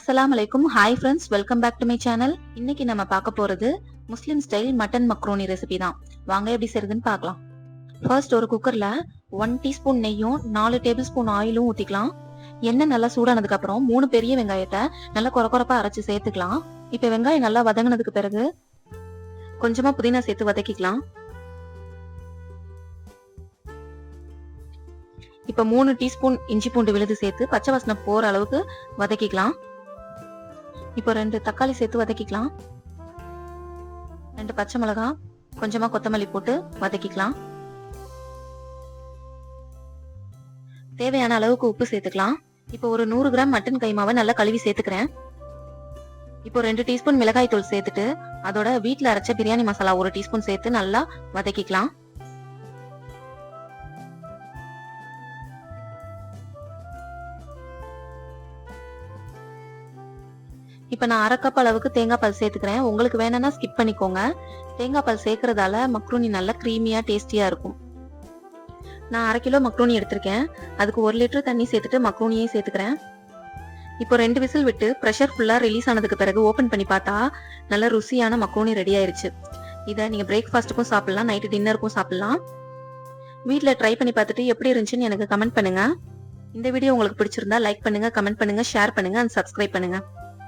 அஸ்லாம் வலைக்கும் hi friends welcome back to my channel இன்னைக்கு நம்ம பார்க்க போறது Muslim style mutton macaroni recipe தான். வாங்க எப்படி செய்யுதுன்னு பார்க்கலாம். ஃபர்ஸ்ட் ஒரு குக்கர்ல ஒன் டீஸ்பூன் நெய்யும் நாலு டேபிள் ஸ்பூன் ஆயிலும் ஊத்திக்கலாம். எண்ணெய் நல்லா சூடானதுக்கு அப்புறம் மூணு பெரிய வெங்காயத்தை நல்லா கொர கொரப்பா அரைச்சு சேர்த்துக்கலாம். இப்ப வெங்காயம் நல்லா வதங்கினதுக்கு பிறகு கொஞ்சமா புதினா சேர்த்து வதக்கிக்கலாம். இப்ப மூணு டீஸ்பூன் இஞ்சி பூண்டு விழுது சேர்த்து பச்சை வாசனை போற அளவுக்கு வதக்கிக்கலாம். இப்போ ரெண்டு தக்காளி சேர்த்து வதக்கிக்கலாம். ரெண்டு பச்சை மிளகாய் கொஞ்சமா கொத்தமல்லி போட்டு வதக்கிக்கலாம். தேவையான அளவுக்கு உப்பு சேர்த்துக்கலாம். இப்போ ஒரு நூறு கிராம் மட்டன் கைமாவை நல்லா கழுவி சேர்த்துக்கிறேன். இப்போ ரெண்டு டீஸ்பூன் மிளகாய் தூள் சேர்த்துட்டு அதோட வீட்டில் அரைச்ச பிரியாணி மசாலா ஒரு டீஸ்பூன் சேர்த்து நல்லா வதக்கிக்கலாம். இப்போ நான் அரை கப் அளவுக்கு தேங்காய் பால் சேர்த்துக்கிறேன். உங்களுக்கு வேணும்னா ஸ்கிப் பண்ணிக்கோங்க. தேங்காய் பால் சேர்க்கறதால மக்ரூனி நல்லா க்ரீமியாக டேஸ்டியாக இருக்கும். நான் அரை கிலோ மக்ரூனி எடுத்திருக்கேன். அதுக்கு ஒரு லிட்டர் தண்ணி சேர்த்துட்டு மக்ரூனியையும் சேர்த்துக்கிறேன். இப்போ ரெண்டு விசில் விட்டு ப்ரெஷர் ஃபுல்லாக ரிலீஸ் ஆனதுக்கு பிறகு ஓப்பன் பண்ணி பார்த்தா நல்ல ருசியான மக்ரூனி ரெடி ஆயிருச்சு. இதை நீங்கள் பிரேக்ஃபாஸ்ட்டுக்கும் சாப்பிட்லாம் நைட்டு டின்னருக்கும் சாப்பிட்லாம். வீட்டில் ட்ரை பண்ணி பார்த்துட்டு எப்படி இருந்துச்சுன்னு எனக்கு கமெண்ட் பண்ணுங்கள் இந்த வீடியோ உங்களுக்கு பிடிச்சிருந்தா லைக் பண்ணுங்கள் கமெண்ட் பண்ணுங்கள் ஷேர் பண்ணுங்க அண்ட் சப்ஸ்கிரைப் பண்ணுங்கள்